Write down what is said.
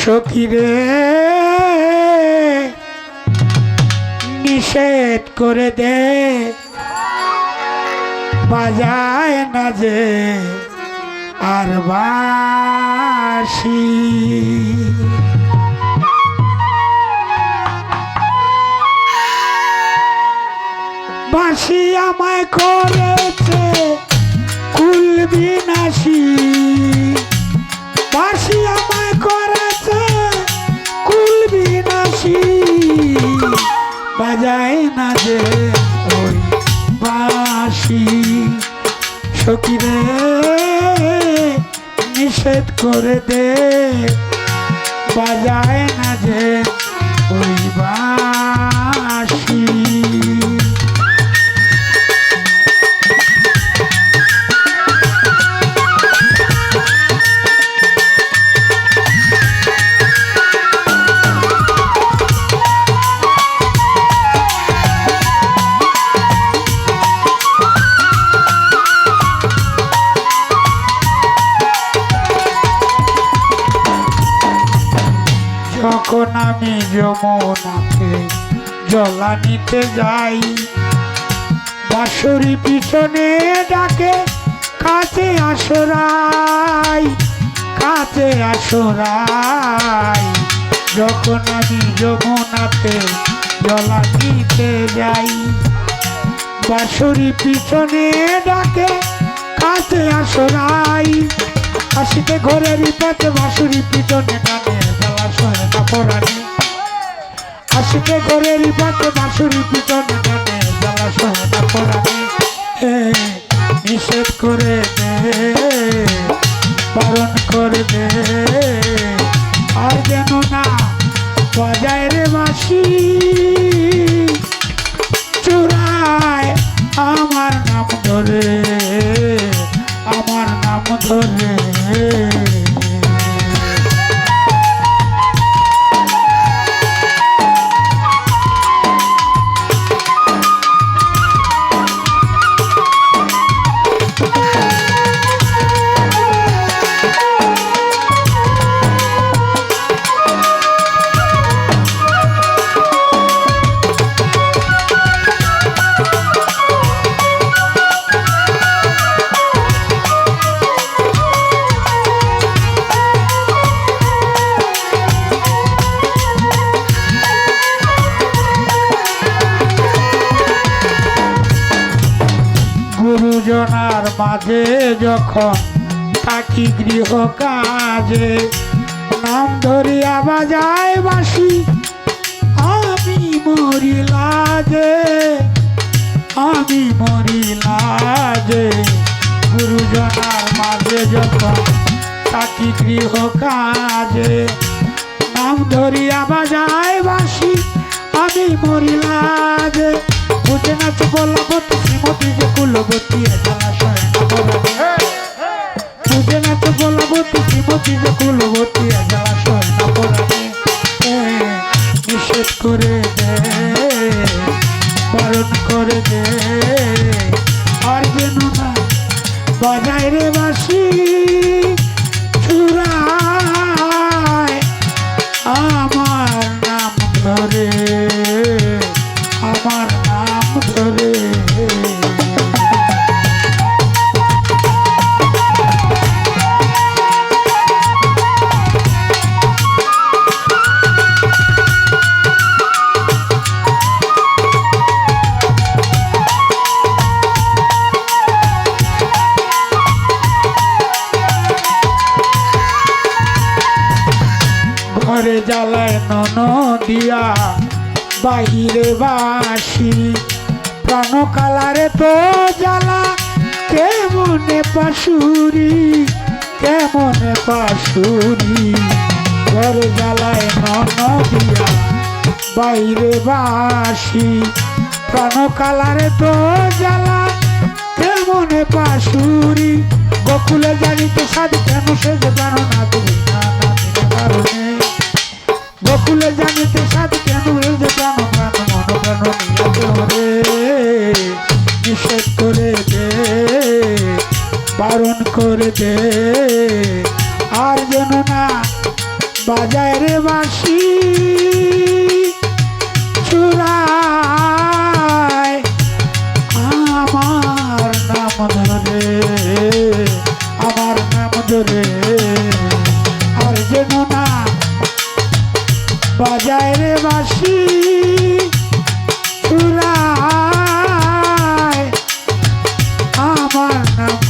সখীরে নিষেধ করে দে। বাজায় না যে আর বাসি। বাসি আমায় করেছে কুল বিনাশী বাসি করেছে বাজায় না যে ওই নিষেধ করে দে। বাজায় না যে ওই বাসি আমি যমুনাকে জলা নিতে যাই। বাঁশরি পিছনে ডাকে কাছে আসরাই কাছে আসরাই। যখন আমি যমুনাতে জলা নিতে যাই, বাঁশরি পিছনে ডাকে কাছে আসরাই। আসিতে ঘরের পাতে বাঁশুরি পিছনে টানে জলাশয় কাপড়ানি পড়ানি করে রিপাতে পাতে বাঁশুরি পিছনে টানে জলাশয় না পড়ানি হে, নিষেধ করে দে, বারণ করে দে। আর যেন না বাজায় রে বাসি মাঝে যখন থাকি গৃহ কাজে। নাম ধরিয়া বাজায় বাসি আমি মরিলাজে আমি মরিলাজে গুরুজনার মাঝে যখন থাকি গৃহ কাজে, নাম ধরিয়া বাজায় বাসি আমি মরিলাজে যে কুলবতী জলাশয় নিষেধ করে দে বারণ করে দে। আর বাজায় রে বাসি জ্বালায় নন দিয়া বাহিরে বাসি। প্রাণ কালারে তো জ্বালা, কেমনে পাশুরি কেমনে পাশুরি? ঘরে জ্বালায় নন দিয়া বাইরে বাসি। প্রাণ কালারে তো জ্বালা, কেমনে পাশুরি? বকুলে জানিতে সাধু কেন সে জানো না তুমি? না কারণে বকুলে জানিতে সাধু কেন যে জানো প্রাণ মন প্রাণ নিয়ে নিষেধ করে দে, বারণ করে দে। আর যেন বাজায় রে বাসি আমার নাম ধরে, আমার নাম ধরে। আর যেন না বাজায় রে বাসি আমার নাম